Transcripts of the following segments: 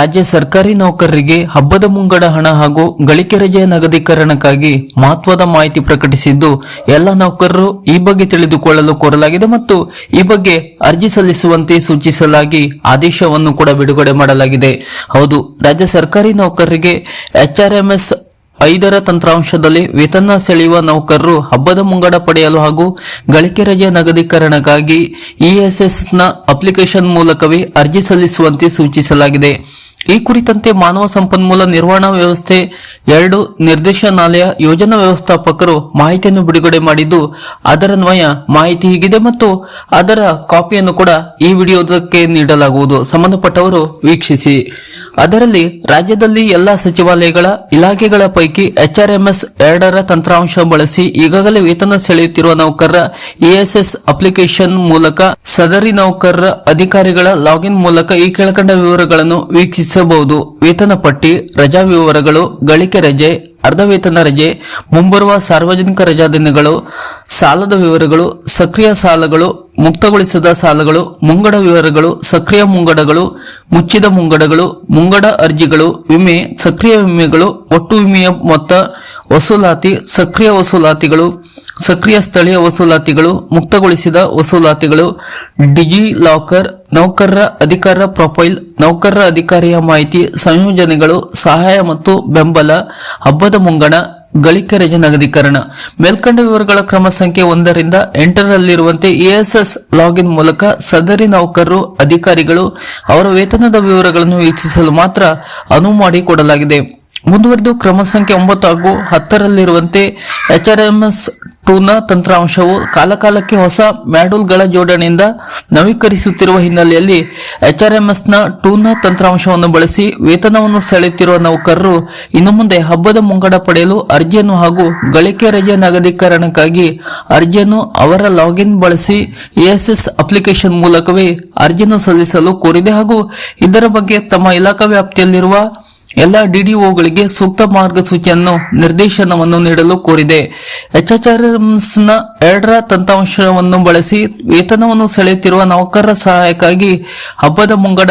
ರಾಜ್ಯ ಸರ್ಕಾರಿ ನೌಕರರಿಗೆ ಹಬ್ಬದ ಮುಂಗಡ ಹಣ ಹಾಗೂ ಗಳಿಕೆ ರಜೆಯ ನಗದೀಕರಣಕ್ಕಾಗಿ ಮಹತ್ವದ ಮಾಹಿತಿ ಪ್ರಕಟಿಸಿದ್ದು, ಎಲ್ಲ ನೌಕರರು ಈ ಬಗ್ಗೆ ತಿಳಿದುಕೊಳ್ಳಲು ಕೋರಲಾಗಿದೆ ಮತ್ತು ಈ ಬಗ್ಗೆ ಅರ್ಜಿ ಸಲ್ಲಿಸುವಂತೆ ಸೂಚಿಸಲಾಗಿ ಆದೇಶವನ್ನು ಕೂಡ ಬಿಡುಗಡೆ ಮಾಡಲಾಗಿದೆ. ಹೌದು, ರಾಜ್ಯ ಸರ್ಕಾರಿ ನೌಕರರಿಗೆ ಎಚ್ಆರ್ಎಂಎಸ್ ಐದರ ತಂತ್ರಾಂಶದಲ್ಲಿ ವೇತನ ಸೆಳೆಯುವ ನೌಕರರು ಹಬ್ಬದ ಮುಂಗಡ ಪಡೆಯಲು ಹಾಗೂ ಗಳಿಕೆ ರಜೆ ನಗದೀಕರಣಕ್ಕಾಗಿ ಇಎಸ್ಎಸ್ನ ಅಪ್ಲಿಕೇಶನ್ ಮೂಲಕವೇ ಅರ್ಜಿ ಸಲ್ಲಿಸುವಂತೆ ಸೂಚಿಸಲಾಗಿದೆ. ಈ ಕುರಿತಂತೆ ಮಾನವ ಸಂಪನ್ಮೂಲ ನಿರ್ವಹಣಾ ವ್ಯವಸ್ಥೆ ಎರಡು ನಿರ್ದೇಶನಾಲಯ ಯೋಜನಾ ವ್ಯವಸ್ಥಾಪಕರು ಮಾಹಿತಿಯನ್ನು ಬಿಡುಗಡೆ ಮಾಡಿದ್ದು ಅದರನ್ವಯ ಮಾಹಿತಿ ಹೀಗಿದೆ ಮತ್ತು ಅದರ ಕಾಪಿಯನ್ನು ಕೂಡ ಈ ವಿಡಿಯೋದಕ್ಕೆ ನೀಡಲಾಗುವುದು. ಸಂಬಂಧಪಟ್ಟವರು ವೀಕ್ಷಿಸಿ. ಅದರಲ್ಲಿ ರಾಜ್ಯದಲ್ಲಿ ಎಲ್ಲಾ ಸಚಿವಾಲಯಗಳ ಇಲಾಖೆಗಳ ಪೈಕಿ ಎಚ್ಆರ್ಎಂಎಸ್ ಎರಡರ ತಂತ್ರಾಂಶ ಬಳಸಿ ಈಗಾಗಲೇ ವೇತನ ಸೆಳೆಯುತ್ತಿರುವ ನೌಕರರ ಇಎಸ್ಎಸ್ ಅಪ್ಲಿಕೇಶನ್ ಮೂಲಕ ಸದರಿ ನೌಕರರ ಅಧಿಕಾರಿಗಳ ಲಾಗಿನ್ ಮೂಲಕ ಈ ಕೆಳಕಂಡ ವಿವರಗಳನ್ನು ವೀಕ್ಷಿಸಬಹುದು ವೇತನ ಪಟ್ಟಿ, ರಜಾ ವಿವರಗಳು, ಗಳಿಕೆ ರಜೆ ಅರ್ಧ ವೇತನ ರಜೆ, ಮುಂಬರುವ ಸಾರ್ವಜನಿಕ ರಜಾ ದಿನಗಳು, ಸಾಲದ ವಿವರಗಳು, ಸಕ್ರಿಯ ಸಾಲಗಳು, ಮುಕ್ತಗೊಳಿಸದ ಸಾಲಗಳು, ಮುಂಗಡ ವಿವರಗಳು, ಸಕ್ರಿಯ ಮುಂಗಡಗಳು, ಮುಚ್ಚಿದ ಮುಂಗಡಗಳು, ಮುಂಗಡ ಅರ್ಜಿಗಳು, ವಿಮೆ, ಸಕ್ರಿಯ ವಿಮೆಗಳು, ಒಟ್ಟು ವಿಮೆಯ ಮೊತ್ತ, ವಸೂಲಾತಿ, ಸಕ್ರಿಯ ವಸೂಲಾತಿಗಳು ಸಕ್ರಿಯ ಸ್ಥಳೀಯ ವಸೂಲಾತಿಗಳು, ಮುಕ್ತಗೊಳಿಸಿದ ವಸೂಲಾತಿಗಳು ಡಿಜಿ ಲಾಕರ್ ನೌಕರರ ಅಧಿಕಾರ ಪ್ರೊಫೈಲ್, ನೌಕರರ ಅಧಿಕಾರಿಯ ಮಾಹಿತಿ, ಸಂಯೋಜನೆಗಳು, ಸಹಾಯ ಮತ್ತು ಬೆಂಬಲ, ಹಬ್ಬದ ಮುಂಗಣ ಗಳಿಕೆ ರಜೆ ನಗದೀಕರಣ. ಮೇಲ್ಕಂಡ ವಿವರಗಳ ಕ್ರಮ ಸಂಖ್ಯೆ ಒಂದರಿಂದ ಎಂಟರಲ್ಲಿರುವಂತೆ ಎಎಸ್ಎಸ್ ಲಾಗಿನ್ ಮೂಲಕ ಸದರಿ ನೌಕರರು, ಅಧಿಕಾರಿಗಳು ಅವರ ವೇತನದ ವಿವರಗಳನ್ನು ವೀಕ್ಷಿಸಲು ಮಾತ್ರ ಅನುವು ಮಾಡಿಕೊಡಲಾಗಿದೆ. ಮುಂದುವರೆದು ಕ್ರಮ ಸಂಖ್ಯೆ ಒಂಬತ್ತು ಹಾಗೂ ಹತ್ತರಲ್ಲಿರುವಂತೆ ಎಚ್ಆರ್ಎಂಎಸ್ ಟೂನ ತಂತ್ರಾಂಶವು ಕಾಲಕಾಲಕ್ಕೆ ಹೊಸ ಮ್ಯಾಡೂಲ್ಗಳ ಜೋಡಣೆಯಿಂದ ನವೀಕರಿಸುತ್ತಿರುವ ಹಿನ್ನೆಲೆಯಲ್ಲಿ ಎಚ್ಆರ್ಎಂಎಸ್ನ ಟೂನ ತಂತ್ರಾಂಶವನ್ನು ಬಳಸಿ ವೇತನವನ್ನು ಸೆಳೆಯುತ್ತಿರುವ ನೌಕರರು ಇನ್ನು ಮುಂದೆ ಹಬ್ಬದ ಮುಂಗಡ ಪಡೆಯಲು ಅರ್ಜಿಯನ್ನು ಹಾಗೂ ಗಳಿಕೆ ರಜೆ ನಗದೀಕರಣಕ್ಕಾಗಿ ಅರ್ಜಿಯನ್ನು ಅವರ ಲಾಗಿನ್ ಬಳಸಿ ಎಎಸ್ಎಸ್ ಅಪ್ಲಿಕೇಶನ್ ಮೂಲಕವೇ ಅರ್ಜಿಯನ್ನು ಸಲ್ಲಿಸಲು ಕೋರಿದೆ ಹಾಗೂ ಇದರ ಬಗ್ಗೆ ತಮ್ಮ ಇಲಾಖಾ ವ್ಯಾಪ್ತಿಯಲ್ಲಿರುವ ಎಲ್ಲ ಡಿಡಿಒಗಳಿಗೆ ಸೂಕ್ತ ಮಾರ್ಗಸೂಚಿಯನ್ನು, ನಿರ್ದೇಶನವನ್ನು ನೀಡಲು ಕೋರಿದೆ. ಎಚ್ಎಚ್ಆರ್ಎಂಸ್ನ ಎರಡರ ತಂತ್ರಾಂಶವನ್ನು ಬಳಸಿ ವೇತನವನ್ನು ಸೆಳೆಯುತ್ತಿರುವ ನೌಕರರ ಸಹಾಯಕ್ಕಾಗಿ ಹಬ್ಬದ ಮುಂಗಡ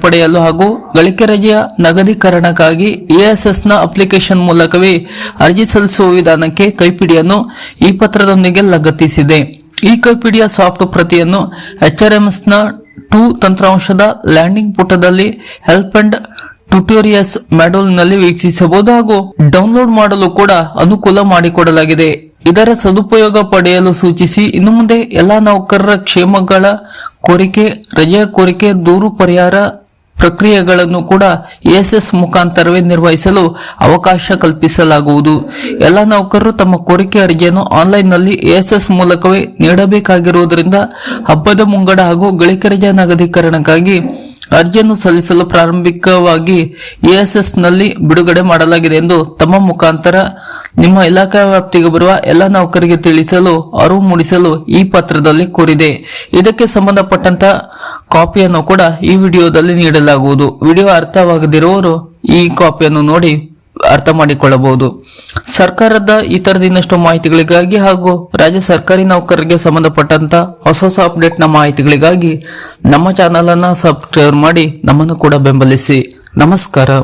ಪಡೆಯಲು ಹಾಗೂ ಗಳಿಕೆ ರಜೆಯ ನಗದೀಕರಣಕ್ಕಾಗಿ ಎಎಸ್ಎಸ್ನ ಅಪ್ಲಿಕೇಶನ್ ಮೂಲಕವೇ ಅರ್ಜಿ ಸಲ್ಲಿಸುವ ವಿಧಾನಕ್ಕೆ ಕೈಪಿಡಿಯನ್ನು ಈ ಪತ್ರದೊಂದಿಗೆ ಲಗತ್ತಿಸಿದೆ. ಈ ಕೈಪಿಡಿಯ ಸಾಫ್ಟ್ ಪ್ರತಿಯನ್ನು ಎಚ್ಆರ್ಎಂಎಸ್ನ ಟೂ ತಂತ್ರಾಂಶದ ಲ್ಯಾಂಡಿಂಗ್ ಪುಟದಲ್ಲಿ ಹೆಲ್ಪ್ ಅಂಡ್ ಟ್ಯುಟೋರಿಯಲ್ಸ್ನಲ್ಲಿ ವೀಕ್ಷಿಸಬಹುದು ಹಾಗೂ ಡೌನ್ಲೋಡ್ ಮಾಡಲು ಕೂಡ ಅನುಕೂಲ ಮಾಡಿಕೊಡಲಾಗಿದೆ. ಇದರ ಸದುಪಯೋಗ ಪಡೆಯಲು ಸೂಚಿಸಿ, ಇನ್ನು ಮುಂದೆ ಎಲ್ಲಾ ನೌಕರರ ಕ್ಷೇಮಗಳ ಕೋರಿಕೆ, ರಜೆಯ ಕೋರಿಕೆ, ದೂರು ಪರಿಹಾರ ಪ್ರಕ್ರಿಯೆಗಳನ್ನು ಕೂಡ ಎಎಸ್ಎಸ್ ಮುಖಾಂತರವೇ ನಿರ್ವಹಿಸಲು ಅವಕಾಶ ಕಲ್ಪಿಸಲಾಗುವುದು. ಎಲ್ಲ ನೌಕರರು ತಮ್ಮ ಕೋರಿಕೆ, ಅರ್ಜಿಯನ್ನು ಆನ್ಲೈನ್ನಲ್ಲಿ ಎಎಸ್ಎಸ್ ಮೂಲಕವೇ ನೀಡಬೇಕಾಗಿರುವುದರಿಂದ ಹಬ್ಬದ ಮುಂಗಡ ಹಾಗೂ ಗಳಿಕೆ ರಜೆ ನಗದೀಕರಣಕ್ಕಾಗಿ ಅರ್ಜಿಯನ್ನು ಸಲ್ಲಿಸಲು ಪ್ರಾರಂಭಿಕವಾಗಿ ಎಎಸ್ಎಸ್ನಲ್ಲಿ ಬಿಡುಗಡೆ ಮಾಡಲಾಗಿದೆ ಎಂದು ತಮ್ಮ ಮುಖಾಂತರ ನಿಮ್ಮ ಇಲಾಖಾ ವ್ಯಾಪ್ತಿಗೆ ಬರುವ ಎಲ್ಲ ನೌಕರಿಗೆ ತಿಳಿಸಲು, ಅರಿವು ಮೂಡಿಸಲು ಈ ಪತ್ರದಲ್ಲಿ ಕೋರಿದೆ. ಇದಕ್ಕೆ ಸಂಬಂಧಪಟ್ಟಂತ ಕಾಪಿಯನ್ನು ಕೂಡ ಈ ವಿಡಿಯೋದಲ್ಲಿ ನೀಡಲಾಗುವುದು. ವಿಡಿಯೋ ಅರ್ಥವಾಗದಿರುವವರು ಈ ಕಾಪಿಯನ್ನು ನೋಡಿ ಅರ್ಥ ಮಾಡಿಕೊಳ್ಳಬಹುದು. ಸರ್ಕಾರದ ಇತರದ ಇನ್ನಷ್ಟು ಮಾಹಿತಿಗಳಿಗಾಗಿ ಹಾಗೂ ರಾಜ್ಯ ಸರ್ಕಾರಿ ನೌಕರರಿಗೆ ಸಂಬಂಧಪಟ್ಟಂತ ಹೊಸ ಹೊಸ ಅಪ್ಡೇಟ್ನ ಮಾಹಿತಿಗಳಿಗಾಗಿ ನಮ್ಮ ಚಾನಲ್ ಅನ್ನ ಸಬ್ಸ್ಕ್ರೈಬ್ ಮಾಡಿ ನಮ್ಮನ್ನು ಕೂಡ ಬೆಂಬಲಿಸಿ. ನಮಸ್ಕಾರ.